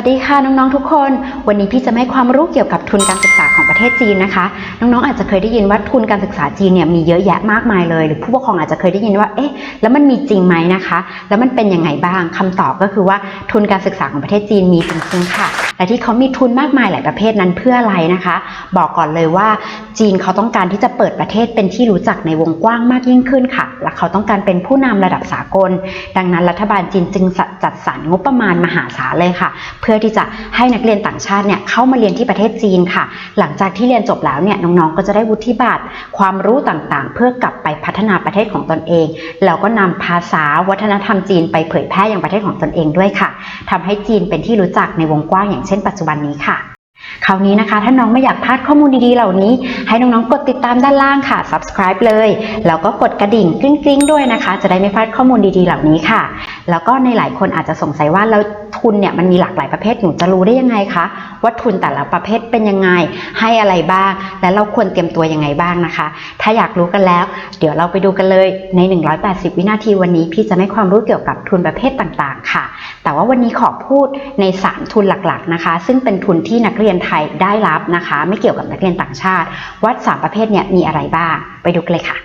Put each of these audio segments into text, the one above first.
วัสดีค่ะน้องๆทุกคน วันนี้พี่จะให้ความรู้เกี่ยวกับทุนการศึกษาของประเทศจีนนะคะ น้องๆอาจจะเคยได้ยินว่าทุนการศึกษาจีนเนี่ยมีเยอะแยะมากมายเลย หรือผู้ปกครองอาจจะเคยได้ยินว่าเอ๊ะแล้วมันมีจริงไหมนะคะ แล้วมันเป็นยังไงบ้างคำตอบก็คือว่าทุนการศึกษาของประเทศจีนมีจริงๆค่ะแต่ที่เขามีทุนมากมายหลายประเภทนั้นเพื่ออะไรนะคะ บอกก่อนเลยว่าจีนเขาต้องการที่จะเปิดประเทศเป็นที่รู้จักในวงกว้างมากยิ่งขึ้นค่ะ และเขาต้องการเป็นผู้นำระดับสากล ดังนั้นรัฐบาลจีนจึงจัดสรรงบประมาณมหาศาลเลยค่ะเพื่อที่จะให้นักเรียนต่างชาติเนี่ยเข้ามาเรียนที่ประเทศจีนค่ะ หลังจากที่เรียนจบแล้วเนี่ยน้องๆก็จะได้วุฒิบัตรความรู้ต่างๆ เพื่อกลับไปพัฒนาประเทศของตนเอง แล้วก็นำภาษาวัฒนธรรมจีนไปเผยแพร่ยังประเทศของตนเองด้วยค่ะทำให้จีนเป็นที่รู้จักในวงกว้างอย่างเช่นปัจจุบันนี้ค่ะคราวนี้นะคะ ถ้าน้องไม่อยากพลาดข้อมูลดีๆเหล่านี้ ให้น้องๆ กดติดตามด้านล่างค่ะ subscribe เลย แล้วก็กดกระดิ่งกริ๊งๆ ด้วยนะคะ จะได้ไม่พลาดข้อมูลดีๆ เหล่านี้ค่ะ แล้วก็ในหลายคนอาจจะสงสัยว่าแล้วทุนเนี่ยมันมีหลากหลายประเภทหนูจะรู้ได้ยังไงคะว่าทุนแต่ละประเภทเป็นยังไงให้อะไรบ้าง และเราควรเตรียมตัวยังไงบ้างนะคะ ถ้าอยากรู้กันแล้ว เดี๋ยวเราไปดูกันเลยใน 180 วินาทีวันนี้ พี่จะให้ความรู้เกี่ยวกับทุนประเภทต่างๆ ค่ะ แต่ว่าวันนี้ขอพูดใน 3 ทุนหลักๆนะคะ ซึ่งเป็นทุนที่นักเรียนไทยได้รับนะคะ ไม่เกี่ยวกับนักเรียนต่างชาติว่าสามประเภทเนี่ยมีอะไรบ้าง ไปดูกันเลยค่ะ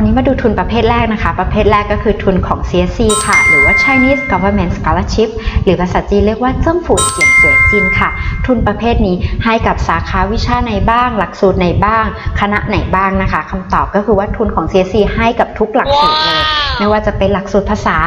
าวนี้มาดูทุนประเภทแรกนะคะ ประเภทแรกก็คือทุนของ CSC ค่ะ หรือว่า Chinese Government Scholarship หรือภาษาจีนเรียกว่าเจิ้งฝูเจียนเสวยจีนค่ะ ทุนประเภทนี้ให้กับสาขาวิชาไหนบ้าง หลักสูตรไหนบ้าง คณะไหนบ้างนะคะคำตอบก็คือว่าทุนของ CSC ให้กับทุกหลักสูตรเลย ไม่ว่าจะเป็นหลักสูตรภาษา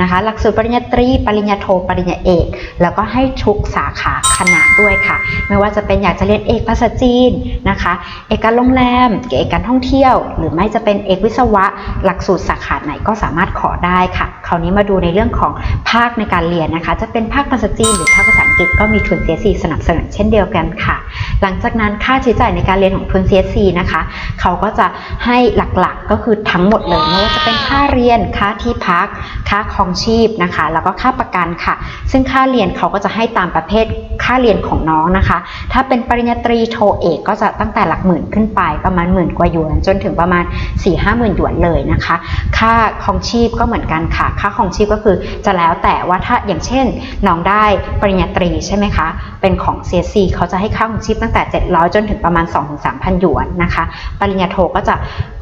นะคะ หลักสูตรปริญญาตรี ปริญญาโท ปริญญาเอก แล้วก็ให้ทุกสาขาคณะด้วยค่ะ ไม่ว่าจะเป็นอยากจะเรียนเอกภาษาจีนนะคะ เอกการโรงแรม เอกการท่องเที่ยว หรือไม่จะเป็นเอกวิศวะ หลักสูตรสาขาไหนก็สามารถขอได้ค่ะ คราวนี้มาดูในเรื่องของภาคในการเรียนนะคะ จะเป็นภาคภาษาจีนหรือภาคภาษาอังกฤษก็มีทุน CSC สนับสนุนเช่นเดียวกันค่ะ หลังจากนั้นค่าใช้จ่ายในการเรียนของทุน CSC นะคะ เขาก็จะให้หลักๆก็คือทั้งหมดเลยไม่ว่าจะเป็นค่าเรียนค่าที่พัก ค่าครองชีพนะคะ แล้วก็ค่าประกันค่ะ ซึ่งค่าเรียนเขาก็จะให้ตามประเภทค่าเรียนของน้องนะคะ ถ้าเป็นปริญญาตรีโทเอกก็จะตั้งแต่หลักหมื่นขึ้นไปประมาณหมื่นกว่าหยวน จนถึงประมาณ4 5หมื่นหยวนเลยนะคะ ค่าครองชีพก็เหมือนกันค่ะ ค่าครองชีพก็คือจะแล้วแต่ว่าถ้าอย่างเช่นน้องได้ปริญญาตรีใช่ไหมคะ เป็นของ CSC เขาจะให้ค่าครองชีพตั้งแต่ 700 จนถึงประมาณ 2-3,000หยวนนะคะ ปริญญาโทก็จะ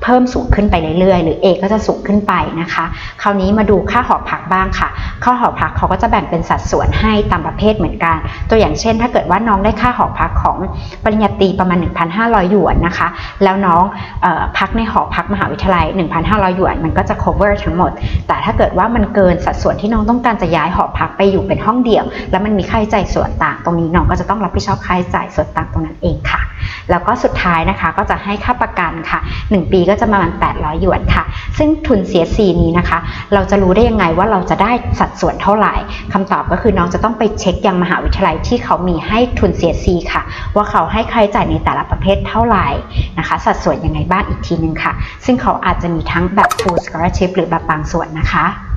พิ่มสูงขึ้นไปเรื่อยๆ หรือเอกก็จะสูงขึ้นไปนะคะ คราวนี้มาดูค่าหอพักบ้างค่ะค่าหอพักเขาก็จะแบ่งเป็นสัดส่วนให้ตามประเภทเหมือนกัน ตัวอย่างเช่น ถ้าเกิดว่าน้องได้ค่าหอพักของปริญญาตรีประมาณ 1,500 หยวนนะคะ แล้วน้องออพักในหอพักมหาวิทยาลัย 1,500 หยวน มันก็จะ cover ทั้งหมด แต่ถ้าเกิดว่ามันเกินสัดส่วนที่น้องต้องการจะย้ายหอพักไปอยู่เป็นห้องเดี่ยว แล้วมันมีค่าใช้จ่ายส่วนต่าง ตรงนี้น้องก็จะต้องรับผิดชอบค่าใช้จ่ายส่วนต่างตรงนั้นเองค่ะ แล้วก็สุดท้ายนะคะก็จะให้ค่าประกันค่ะ 1 ปีก็จะประมาณ 800 หยวนค่ะ ซึ่งทุน CSC นี้นะคะ เราจะรู้ได้ยังไงว่าเราจะได้สัดส่วนเท่าไหร่คำตอบก็คือน้องจะต้องไปเช็คยังมหาวิทยาลัยที่เขามีให้ทุน CSC ค่ะ ว่าเขาให้ค่าใช้จ่ายในแต่ละประเภทเท่าไหร่นะคะ สัดส่วนยังไงบ้างอีกทีนึงค่ะ ซึ่งเขาอาจจะมีทั้งแบบ full scholarship หรือแบบบางส่วนนะคะ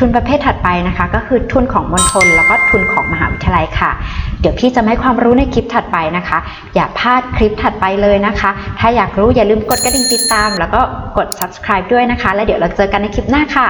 ทุนประเภทถัดไปนะคะ ก็คือทุนของมณฑลแล้วก็ทุนของมหาวิทยาลัยค่ะ เดี๋ยวพี่จะให้ความรู้ในคลิปถัดไปนะคะ อย่าพลาดคลิปถัดไปเลยนะคะ ถ้าอยากรู้อย่าลืมกดกระดิ่งติดตาม แล้วก็กด subscribe ด้วยนะคะ แล้วเดี๋ยวเราเจอกันในคลิปหน้าค่ะ